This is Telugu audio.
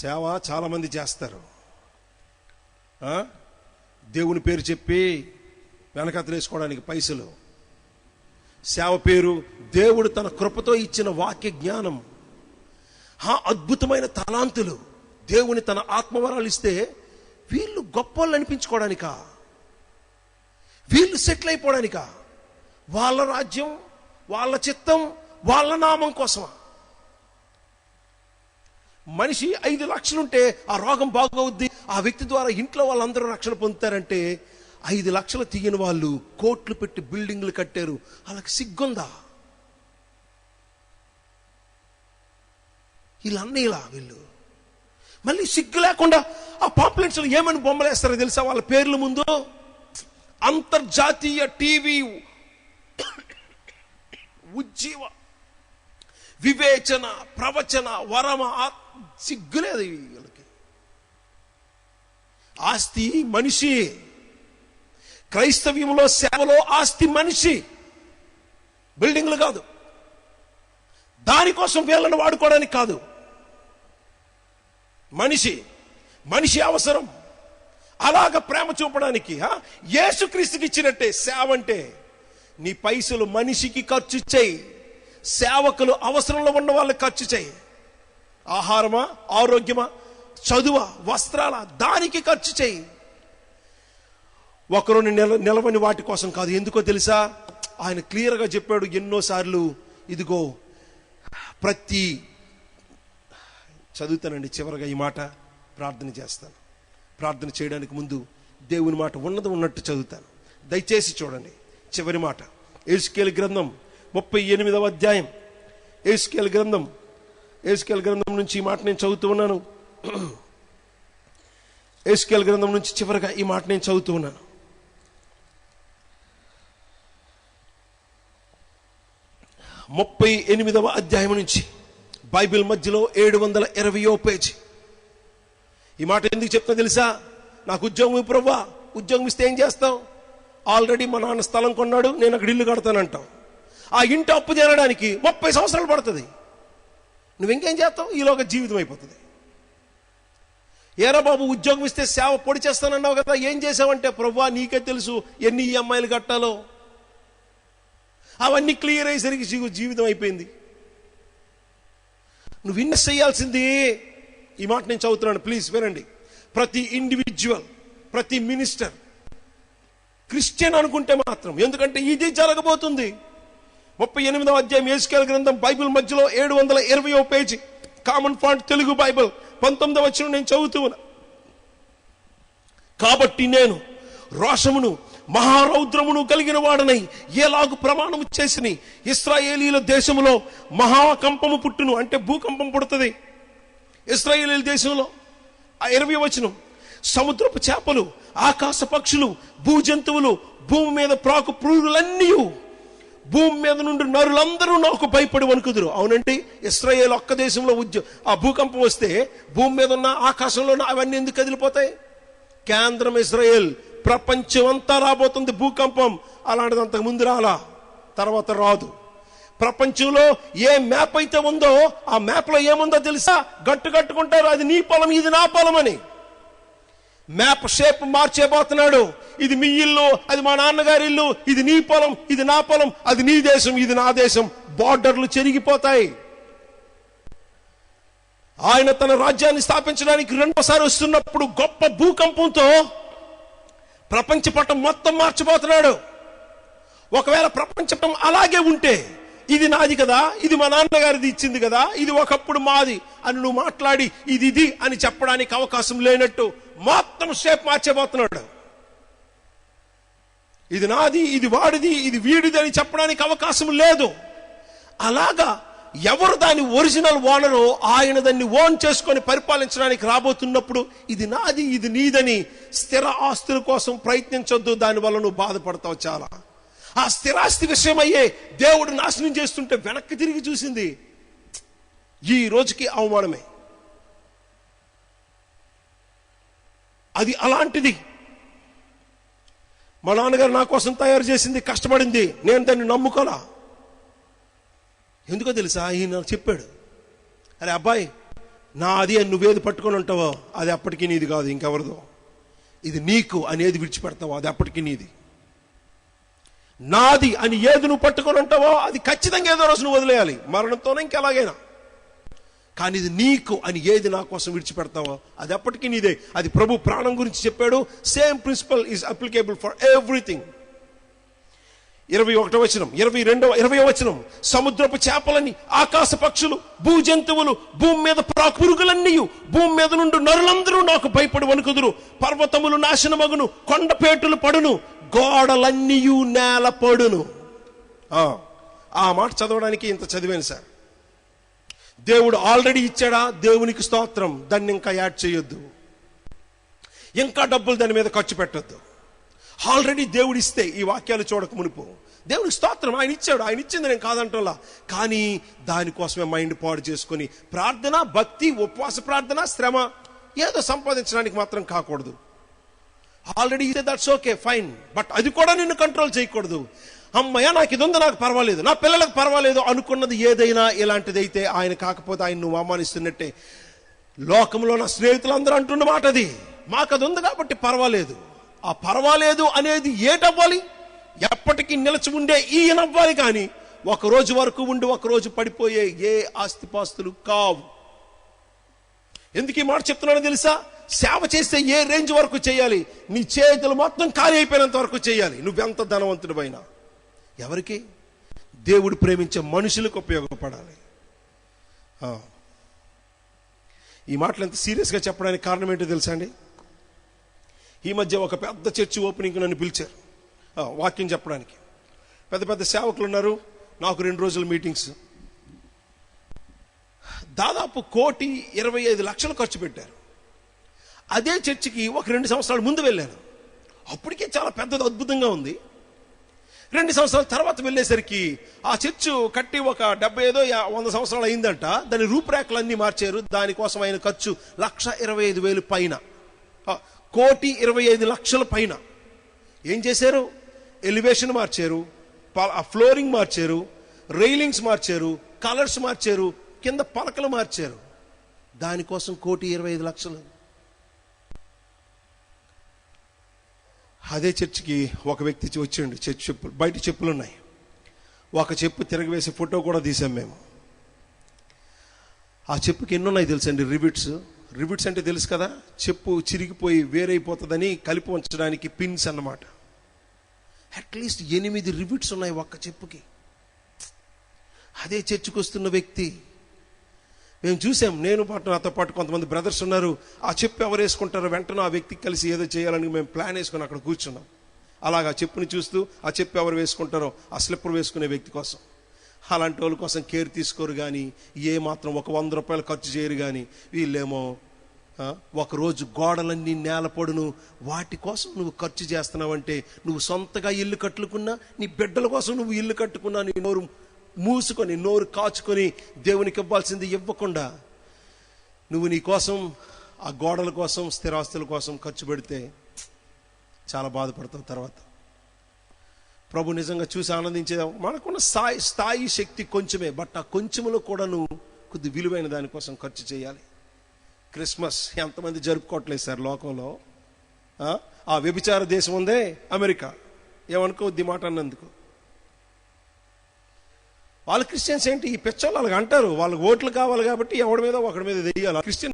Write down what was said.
సేవ చాలామంది చేస్తారు. ఆ? దేవుని పేరు చెప్పి వెనకతలేసుకోవడానికి పైసలు. సేవ పేరు దేవుడు తన కృపతో ఇచ్చిన వాక్య జ్ఞానం. ఆ అద్భుతమైన తలాంతులు దేవుని తన ఆత్మవరాలు ఇస్తే వీళ్ళు గొప్పలు అనిపించుకోవడానిక? వీళ్ళు సెటిల్ అయిపోవడానికా? వాళ్ళ రాజ్యం వాళ్ళ చిత్తం వాళ్ళ నామం కోసమా? మనిషి ఐదు లక్షలుంటే ఆ రోగం బాగవుద్ది. ఆ వ్యక్తి ద్వారా ఇంట్లో వాళ్ళందరూ రక్షణ పొందుతారంటే ఐదు లక్షలు తీయని వాళ్ళు కోట్లు పెట్టి బిల్డింగ్లు కట్టారు. వాళ్ళకి సిగ్గుందా? వీళ్ళన్నీ ఇలా వీళ్ళు. మళ్ళీ సిగ్గు లేకుండా ఆ పాంప్లెంట్స్ ఏమని బొమ్మలు వేస్తారో తెలుసా? వాళ్ళ పేర్ల ముందు అంతర్జాతీయ టీవీ ఉజ్జీవ వివేచన ప్రవచన వరమ ఆత్మ సిగ్గులేదు వీళ్ళకి. ఆస్తి మనిషి. క్రైస్తవ్యంలో సేవలో ఆస్తి మనిషి. బిల్డింగ్లు కాదు. దానికోసం వీళ్ళని వాడుకోవడానికి కాదు. మనిషి. మనిషి అవసరం. అలాగ ప్రేమ చూపడానికి యేసుక్రీస్తుకి ఇచ్చినట్టే సేవ అంటే నీ పైసలు మనిషికి ఖర్చు చేయి సేవకులు అవసరంలో ఉన్న వాళ్ళకి ఖర్చు చేయి ఆహారమా ఆరోగ్యమా చదువ వస్త్రాల దానికి ఖర్చు చేయి. ఒకరు నిల నిలవని వాటి కోసం కాదు. ఎందుకో తెలుసా? ఆయన క్లియర్గా చెప్పాడు ఎన్నోసార్లు ఇదిగో ప్రతి చదువుతానండి చివరగా ఈ మాట ప్రార్థన చేస్తాను. ప్రార్థన చేయడానికి ముందు దేవుని మాట ఉన్నది ఉన్నట్టు చదువుతాను. దయచేసి చూడండి చివరి మాట. ఏసుకేలు గ్రంథం ముప్పై ఎనిమిదవ అధ్యాయం. ఏసుకేలు గ్రంథం ఏసుకెల్ గ్రంథం నుంచి ఈ మాట నేను చదువుతూ ఉన్నాను. ఏసుకెల్ గ్రంథం నుంచి చివరిగా ఈ మాట నేను చదువుతూ ఉన్నాను. ముప్పై ఎనిమిదవ అధ్యాయం నుంచి బైబిల్ మధ్యలో ఏడు వందల ఇరవయో పేజీ. ఈ మాట ఎందుకు చెప్తా తెలుసా? నాకు ఉద్యోగం ఇవ్వు ప్రవ్వా ఉద్యోగం ఇస్తే ఏం చేస్తావు? ఆల్రెడీ మా నాన్న స్థలం కొన్నాడు నేను అక్కడ ఇల్లు కడతానంటాం ఆ ఇంటి అప్పు చేరడానికి ముప్పై సంవత్సరాలు పడుతుంది. నువ్వు ఇంకేం చేస్తావు? ఈలోగా జీవితం అయిపోతుంది. ఏరా బాబు ఉద్యోగం ఇస్తే సేవ పొడి చేస్తానన్నావు కదా ఏం చేసావంటే ప్రభా నీకే తెలుసు ఎన్ని ఈఎంఐలు కట్టాలో. అవన్నీ క్లియర్ అయ్యేసరికి జీవితం అయిపోయింది. నువ్వు ఇన్వెస్ట్ చేయాల్సింది ఈ మాట నేను చదువుతున్నాను ప్లీజ్ వినండి. ప్రతి ఇండివిజువల్ ప్రతి మినిస్టర్ క్రిస్టియన్ అనుకుంటే మాత్రం ఎందుకంటే ఇది జరగబోతుంది. ముప్పై ఎనిమిదవ అధ్యాయం ఏసుకేల గ్రంథం బైబిల్ మధ్యలో ఏడు వందల ఇరవయో page. Common font Telugu Bible. పంతొమ్మిదవ వచ్చిన నేను చదువుతూ ఉన్నా కాబట్టి నేను రోషమును మహారౌద్రమును కలిగిన వాడనై ఏలాగు ప్రమాణము చేసిన ఇస్రాయేలీల దేశములో మహాకంపము పుట్టును. అంటే భూకంపం పుడుతుంది. ఇస్రాయేలీల దేశంలో ఆ ఇరవై వచనం సముద్రపు చేపలు ఆకాశ పక్షులు భూజంతువులు భూమి మీద ప్రాకు పురుగులన్నీ భూమి మీద నుండి నరులందరూ నాకు భయపడి వణుకుదురు. అవునండి ఇస్రాయేల్ ఒక్క దేశంలో ఉద్య ఆ భూకంపం వస్తే భూమి మీద ఉన్న ఆకాశంలో అవన్నీ ఎందుకు కదిలిపోతాయి? కేంద్రం ఇస్రాయేల్ ప్రపంచం అంతా రాబోతుంది భూకంపం. అలాంటిది అంతకు ముందు రాలా? తర్వాత రాదు. ప్రపంచంలో ఏ మ్యాప్ అయితే ఉందో ఆ మ్యాప్లో ఏముందో తెలుసా? గట్టు కట్టుకుంటారు అది నీ పొలం ఇది నా పొలం అని మ్యాప్ షేప్ మార్చేపోతున్నాడు ఇది మీ ఇల్లు అది మా నాన్నగారి ఇల్లు ఇది నీ పొలం ఇది నా పొలం అది నీ దేశం ఇది నా దేశం. బార్డర్లు చెరిగిపోతాయి. ఆయన తన రాజ్యాన్ని స్థాపించడానికి రెండోసారి వస్తున్నప్పుడు గొప్ప భూకంపంతో ప్రపంచ పటం మొత్తం మార్చిపోతున్నాడు ఒకవేళ ప్రపంచం అలాగే ఉంటే ఇది నాది కదా ఇది మా నాన్నగారిది ఇచ్చింది కదా ఇది ఒకప్పుడు మాది అని నువ్వు మాట్లాడి ఇది ఇది అని చెప్పడానికి అవకాశం లేనట్టు మొత్తం షేప్ మార్చేపోతున్నాడు ఇది నాది ఇది వాడిది ఇది వీడిది అని చెప్పడానికి అవకాశం లేదు. అలాగా ఎవరు దాని ఒరిజినల్ ఓనరో ఆయన దాన్ని ఓన్ చేసుకొని పరిపాలించడానికి రాబోతున్నప్పుడు ఇది నాది ఇది నీదని స్థిర ఆస్తుల కోసం ప్రయత్నించొద్దు దానివల్ల నువ్వు బాధపడతావు చాలా. ఆ స్థిరాస్తి విషయమయ్యే దేవుడు నాశనం చేస్తుంటే వెనక్కి తిరిగి చూసింది ఈ రోజుకి అవమానమే. అది అలాంటిది. మా నాన్నగారు నా కోసం తయారు చేసింది కష్టపడింది. నేను దాన్ని నమ్ముకోలా. ఎందుకో తెలుసా? ఈయన చెప్పాడు. అరే అబ్బాయి నాది అని నువ్వేది పట్టుకొని ఉంటావో అది అప్పటికీ నీది కాదు ఇంకెవరిదో. ఇది నీకు అనేది విడిచిపెడతావో అది అప్పటికీ నీది. నాది అని ఏది నువ్వు పట్టుకొని ఉంటావో అది ఖచ్చితంగా ఏదో రోజు నువ్వు వదిలేయాలి. మరణంతోనే ఇంకెలాగైనా. కానీ ఇది నీకు అని ఏది నా కోసం విడిచిపెడతావో అది ఎప్పటికీ నీదే. అది ప్రభు ప్రాణం గురించి చెప్పాడు. Same principle is applicable for everything ఇరవై ఒకటో వచనం ఇరవై రెండవ ఇరవై వచనం. సముద్రపు చేపలని ఆకాశ పక్షులు భూ జంతువులు భూమి మీద పురుగులన్నీ భూమి మీద నుండి నరులందరూ నాకు భయపడి వణుకుదురు. పర్వతములు నాశనమగును కొండపేటులు పడును. గోడలన్నీయు నేల పడును. ఆ, మాట చదవడానికి ఇంత చదివాను సార్. దేవుడు ఆల్రెడీ ఇచ్చాడా? దేవునికి స్తోత్రం. దాన్ని ఇంకా యాడ్ చేయొద్దు. ఇంకా డబ్బులు దాని మీద ఖర్చు పెట్టొద్దు. ఆల్రెడీ దేవుడు ఇస్తే ఈ వాక్యాలు చూడక మునుపు. దేవుడికి స్తోత్రం. ఆయన ఇచ్చాడు. ఆయన ఇచ్చింది నేను కాదంటలా. కానీ దానికోసమే మైండ్ పాడు చేసుకొని ప్రార్థన భక్తి ఉపవాస ప్రార్థన శ్రమ ఏదో సంపాదించడానికి మాత్రం కాకూడదు. ఆల్రెడీ ఇదే దట్స్ ఓకే ఫైన్ బట్ అది కూడా నిన్ను కంట్రోల్ చేయకూడదు. అమ్మయ్య నాకు ఇది ఉంది నాకు పర్వాలేదు. నా పిల్లలకు పర్వాలేదు అనుకున్నది ఏదైనా ఇలాంటిది అయితే ఆయన కాకపోతే ఆయన నువ్వు అవమానిస్తున్నట్టే. లోకంలో నా స్నేహితులందరూ అంటున్న మాట అది. మాకు అది ఉంది కాబట్టి పర్వాలేదు. ఆ పర్వాలేదు అనేది ఏటవ్వాలి? ఎప్పటికీ నిలిచి ఉండే ఈయనవ్వాలి కానీ ఒక రోజు వరకు ఉండి ఒక రోజు పడిపోయే ఏ ఆస్తిపాస్తులు కావు. ఎందుకు ఈ మాట చెప్తున్నానో తెలుసా? సేవ చేస్తే ఏ రేంజ్ వరకు చేయాలి? నీ చేతులు మొత్తం ఖాళీ అయిపోయినంత వరకు చేయాలి. నువ్వెంత ధనవంతుడివైనా? ఎవరికి? దేవుడు ప్రేమించే మనుషులకు ఉపయోగపడాలి. ఈ మాటలు ఎంత సీరియస్గా చెప్పడానికి కారణం ఏంటో తెలుసా అండి? ఈ మధ్య ఒక పెద్ద చర్చి ఓపెనింగ్ నన్ను పిలిచారు. వాక్యం చెప్పడానికి. పెద్ద పెద్ద సేవకులు ఉన్నారు. నాకు రెండు రోజుల మీటింగ్స్. దాదాపు కోటి ఇరవై ఐదు లక్షలు ఖర్చు పెట్టారు. అదే చర్చికి ఒక రెండు సంవత్సరాల ముందు వెళ్ళాను. అప్పటికే చాలా పెద్దది అద్భుతంగా ఉంది. రెండు సంవత్సరాల తర్వాత వెళ్ళేసరికి ఆ చర్చు కట్టి ఒక డెబ్బై ఐదో వంద సంవత్సరాలు అయిందంట. దాని రూపురేఖలన్నీ మార్చారు. దానికోసం ఆయన ఖర్చు లక్ష ఇరవై ఐదు వేలు పైన. కోటి ఇరవై ఐదు లక్షల పైన. ఏం చేశారు? ఎలివేషన్ మార్చారు ప- ఫ్లోరింగ్ మార్చారు రైలింగ్స్ మార్చారు కలర్స్ మార్చారు కింద పలకలు మార్చారు. దానికోసం కోటి ఇరవై ఐదు లక్షలు. అదే చర్చికి ఒక వ్యక్తి వచ్చిండు. చర్చి చెప్పులు బయట చెప్పులు ఉన్నాయి. ఒక చెప్పు తిరగవేసి ఫోటో కూడా తీసాం మేము. ఆ చెప్పుకి ఎన్ని ఉన్నాయి తెలుసండి? రివిట్స్ రివిట్స్ అంటే తెలుసు కదా? చెప్పు చిరిగిపోయి వేరైపోతుందని కలిపి ఉంచడానికి పిన్స్ అన్నమాట. అట్లీస్ట్ ఎనిమిది రివిట్స్ ఉన్నాయి ఒక్క చెప్పుకి. అదే చర్చికి వస్తున్న వ్యక్తి మేము చూసాం. నేను పాటు నాతో పాటు కొంతమంది బ్రదర్స్ ఉన్నారు. ఆ చెప్పు ఎవరు వేసుకుంటారో వెంటనే ఆ వ్యక్తికి కలిసి ఏదో చేయాలని మేము ప్లాన్ వేసుకుని అక్కడ కూర్చున్నాం. అలాగా చెప్పుని చూస్తూ ఆ చెప్పు ఎవరు వేసుకుంటారో ఆ స్లిప్పర్ వేసుకునే వ్యక్తి కోసం. అలాంటి వాళ్ళ కోసం కేర్ తీసుకోరు కానీ ఏ మాత్రం ఒక వంద రూపాయలు ఖర్చు చేయరు కానీ వీళ్ళేమో ఒకరోజు గోడలన్నీ నేలపొడును వాటి కోసం నువ్వు ఖర్చు చేస్తున్నావంటే నువ్వు సొంతగా ఇల్లు కట్టుకున్నా నీ బిడ్డల కోసం నువ్వు ఇల్లు కట్టుకున్నా నీ నోరు మూసుకొని నోరు కాచుకొని దేవునికి ఇవ్వాల్సింది ఇవ్వకుండా నువ్వు నీ కోసం ఆ గోడల కోసం స్థిరాస్తుల కోసం ఖర్చు పెడితే చాలా బాధపడతావు తర్వాత. ప్రభు నిజంగా చూసి ఆనందించే మనకున్న స్థాయి స్థాయి శక్తి కొంచెమే బట్ ఆ కొంచెంలో కూడా నువ్వు కొద్ది విలువైన దానికోసం ఖర్చు చేయాలి. క్రిస్మస్ ఎంతమంది జరుపుకోవట్లేదు సార్ లోకంలో? ఆ? వ్యభిచార దేశం ఉందే అమెరికా. ఏమనుకోవద్ది ఈ మాట అన్నందుకు. వాళ్ళు క్రిస్టియన్స్ ఏంటి? ఈ పిచ్చోళ్ళు వాళ్ళకి అంటారు వాళ్ళకి ఓట్లు కావాలి కాబట్టి ఎవడి మీద ఒకడి మీద తెలియాలి క్రిస్టియన్